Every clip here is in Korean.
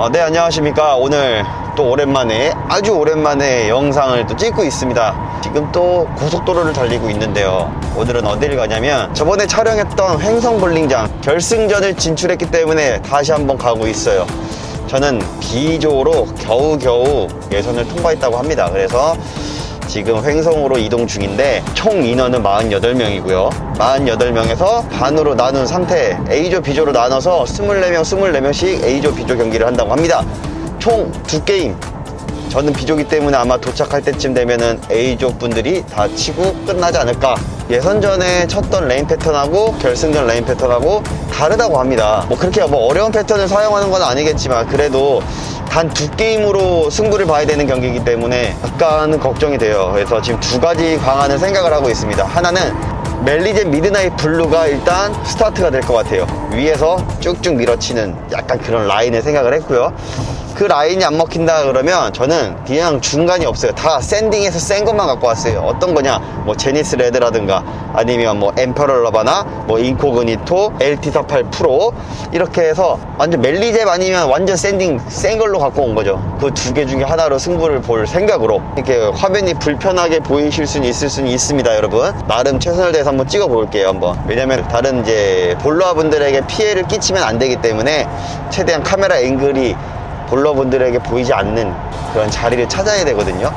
어, 네, 안녕하십니까. 오늘 또 오랜만에, 아주 오랜만에 영상을 또 찍고 있습니다. 지금 또 고속도로를 달리고 있는데요. 오늘은 어디를 가냐면 저번에 촬영했던 횡성볼링장 결승전을 진출했기 때문에 다시 한번 가고 있어요. 저는 B조로 겨우겨우 예선을 통과했다고 합니다. 그래서 지금 횡성으로 이동 중인데 총 인원은 48명이고요. 48명에서 반으로 나눈 상태 A조, B조로 나눠서 24명, 24명씩 A조, B조 경기를 한다고 합니다. 총 두 게임. 저는 B조기 때문에 아마 도착할 때쯤 되면은 A조 분들이 다 치고 끝나지 않을까. 예선전에 쳤던 레인 패턴하고 결승전 레인 패턴하고 다르다고 합니다. 뭐 그렇게 뭐 어려운 패턴을 사용하는 건 아니겠지만 그래도 단 두 게임으로 승부를 봐야 되는 경기이기 때문에 약간은 걱정이 돼요. 그래서 지금 두 가지 방안을 생각을 하고 있습니다. 하나는 멜리제 미드나잇 블루가 일단 스타트가 될 것 같아요. 위에서 쭉쭉 밀어치는 약간 그런 라인을 생각을 했고요. 그 라인이 안 먹힌다 그러면 저는 그냥 중간이 없어요. 다 샌딩해서 센 것만 갖고 왔어요. 어떤 거냐? 뭐 제니스 레드라든가 아니면 뭐 엠퍼럴 러바나 뭐 인코그니토, LT48 프로 이렇게 해서 완전 멜리잽 아니면 완전 샌딩 센 걸로 갖고 온 거죠. 그 두 개 중에 하나로 승부를 볼 생각으로 이렇게 화면이 불편하게 보이실 수는 있을 수는 있습니다, 여러분. 나름 최선을 다해서 한번 찍어 볼게요, 한번. 왜냐면 다른 이제 볼러아 분들에게 피해를 끼치면 안 되기 때문에 최대한 카메라 앵글이 볼러 분들에게 보이지 않는 그런 자리를 찾아야 되거든요.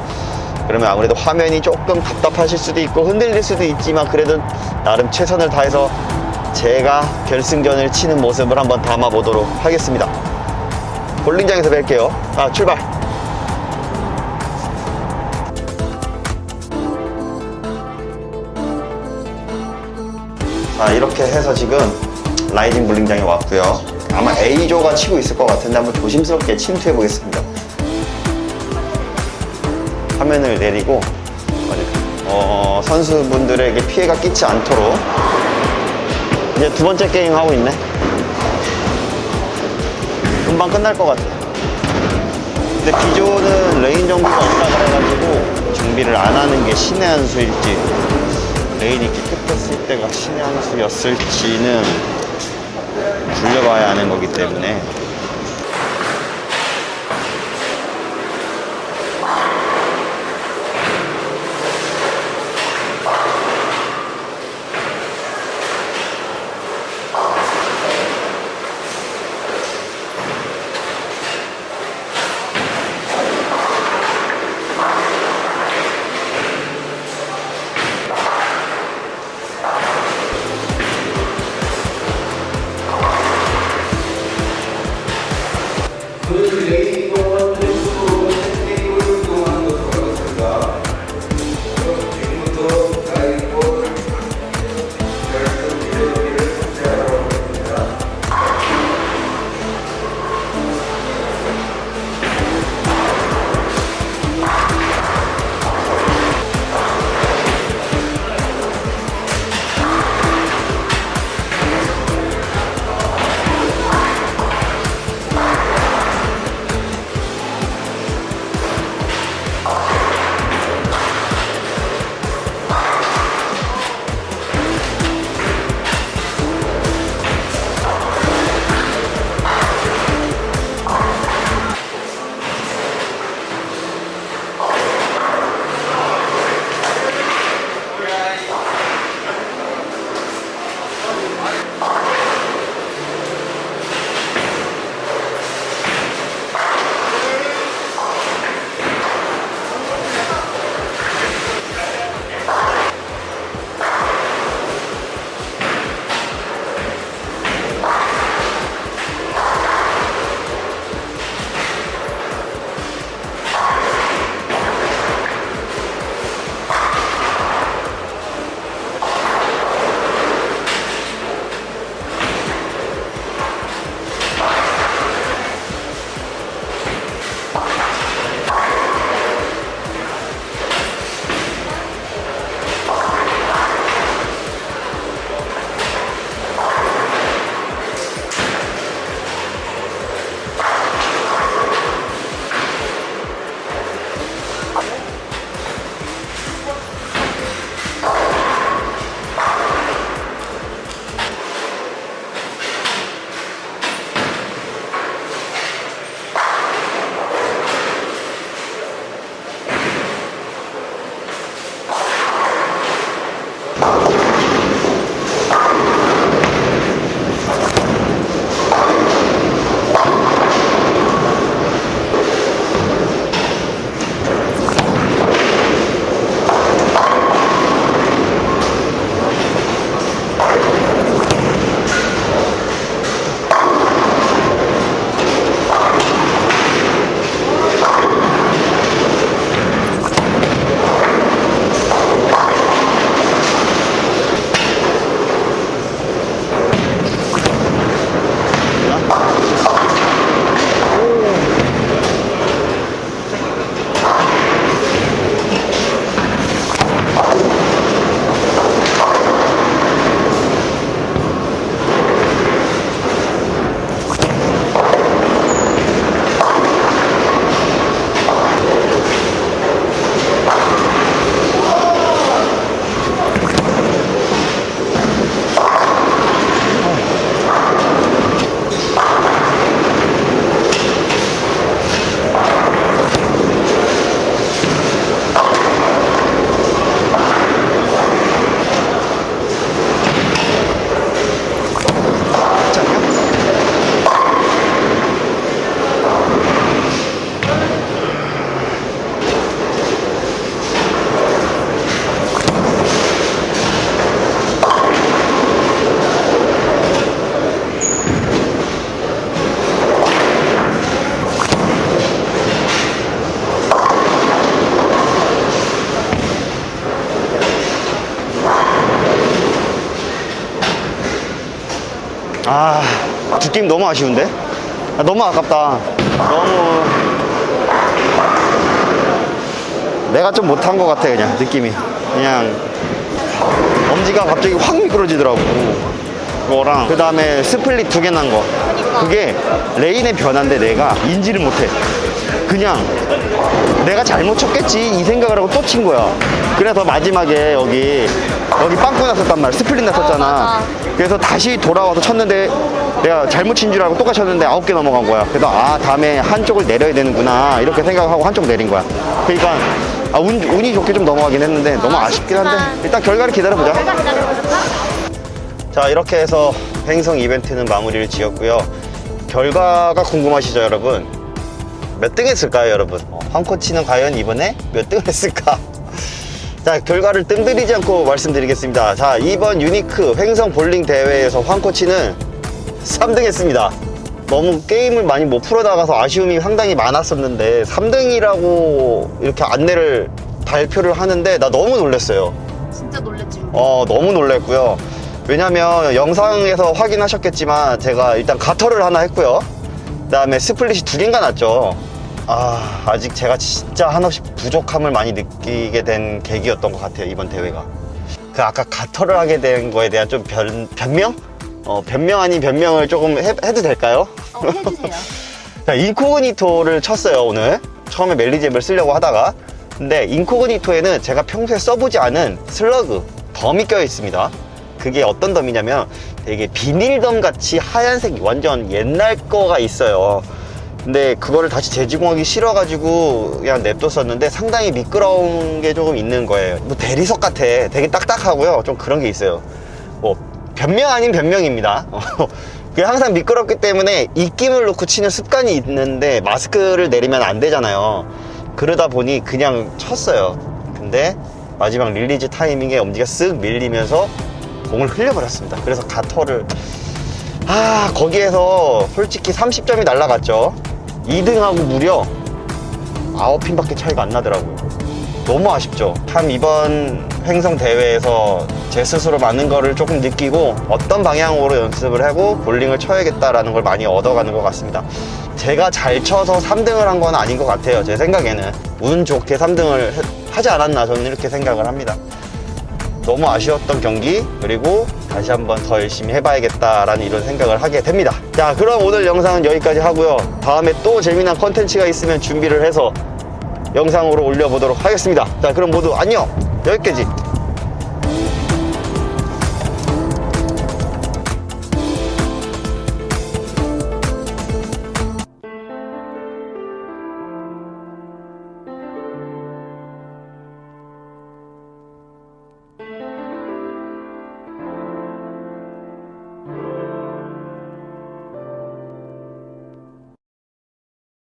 그러면 아무래도 화면이 조금 답답하실 수도 있고 흔들릴 수도 있지만 그래도 나름 최선을 다해서 제가 결승전을 치는 모습을 한번 담아 보도록 하겠습니다. 볼링장에서 뵐게요. 아, 출발! 자, 이렇게 해서 지금 라이징 볼링장에 왔고요. 아마 A조가 치고 있을 것 같은데 한번 조심스럽게 침투해 보겠습니다. 화면을 내리고 어, 선수분들에게 피해가 끼치 않도록 이제 두 번째 게임 하고 있네. 금방 끝날 것 같아. 근데 B조는 레인 정보가 없다 그래가지고 준비를 안 하는 게 신의 한 수일지 레인이 깨끗했을 때가 신의 한 수였을지는 굴려봐야 하는 거기 때문에 느낌 너무 아쉬운데? 아, 너무 아깝다. 너무. 내가 좀 못한 것 같아 그냥 느낌이. 그냥 엄지가 갑자기 확 미끄러지더라고. 그거랑. 그 다음에 스플릿 두 개 난 거. 그게 레인의 변화인데 내가 인지를 못해 그냥 내가 잘못 쳤겠지 이 생각을 하고 또 친 거야. 그래서 마지막에 여기 여기 빵꾸 났었단 말이야 스플릿 났었잖아. 맞아. 그래서 다시 돌아와서 쳤는데 내가 잘못 친 줄 알고 똑같이 쳤는데 아홉 개 넘어간 거야. 그래서 아 다음에 한쪽을 내려야 되는구나. 이렇게 생각하고 한쪽 내린 거야. 그러니까 아, 운, 운이 좋게 좀 넘어가긴 했는데 너무 아쉽긴 한데. 일단 결과를 기다려보자. 결과 기다려볼까? 자 이렇게 해서 횡성 이벤트는 마무리를 지었고요. 결과가 궁금하시죠 여러분 몇 등 했을까요 여러분 어, 황코치는 과연 이번에 몇 등 했을까 자 결과를 뜸들이지 않고 말씀드리겠습니다 자 이번 유니크 횡성 볼링 대회에서 황코치는 3등 했습니다 너무 게임을 많이 못 풀어나가서 아쉬움이 상당히 많았었는데 3등이라고 이렇게 안내를 발표를 하는데 나 너무 놀랐어요 진짜 놀랬지. 우리. 어, 너무 놀랬고요. 왜냐면 영상에서 확인하셨겠지만 제가 일단 가터를 하나 했고요. 그 다음에 스플릿이 두 개인가 났죠. 아, 아직 제가 진짜 한없이 부족함을 많이 느끼게 된 계기였던 것 같아요, 이번 대회가. 그 아까 가터를 하게 된 거에 대한 좀 변, 변명? 어, 변명 아닌 변명을 조금 해, 해도 될까요? 어, 해주세요. 자, 인코그니토를 쳤어요, 오늘. 처음에 멜리잽을 쓰려고 하다가. 근데 인코그니토에는 제가 평소에 써보지 않은 슬러그, 덤이 껴 있습니다. 그게 어떤 덤이냐면 되게 비닐덤 같이 하얀색 완전 옛날 거가 있어요. 근데 그거를 다시 재지공하기 싫어가지고 그냥 냅뒀었는데 상당히 미끄러운 게 조금 있는 거예요. 뭐 대리석 같아. 되게 딱딱하고요. 좀 그런 게 있어요. 뭐 변명 아닌 변명입니다. 항상 미끄럽기 때문에 입김을 놓고 치는 습관이 있는데 마스크를 내리면 안 되잖아요. 그러다 보니 그냥 쳤어요. 근데 마지막 릴리즈 타이밍에 엄지가 쓱 밀리면서 공을 흘려버렸습니다. 그래서 가터를 아 거기에서 솔직히 30점이 날라갔죠. 2등하고 무려 9핀밖에 차이가 안 나더라고요. 너무 아쉽죠. 참 이번 횡성 대회에서 제 스스로 많은 거를 조금 느끼고 어떤 방향으로 연습을 하고 볼링을 쳐야겠다라는 걸 많이 얻어가는 것 같습니다. 제가 잘 쳐서 3등을 한 건 아닌 것 같아요. 제 생각에는 운 좋게 3등을 하지 않았나 저는 이렇게 생각을 합니다. 너무 아쉬웠던 경기 그리고 다시 한번 더 열심히 해봐야겠다라는 이런 생각을 하게 됩니다. 자 그럼 오늘 영상은 여기까지 하고요. 다음에 또 재미난 컨텐츠가 있으면 준비를 해서 영상으로 올려보도록 하겠습니다. 자 그럼 모두 안녕! 여기까지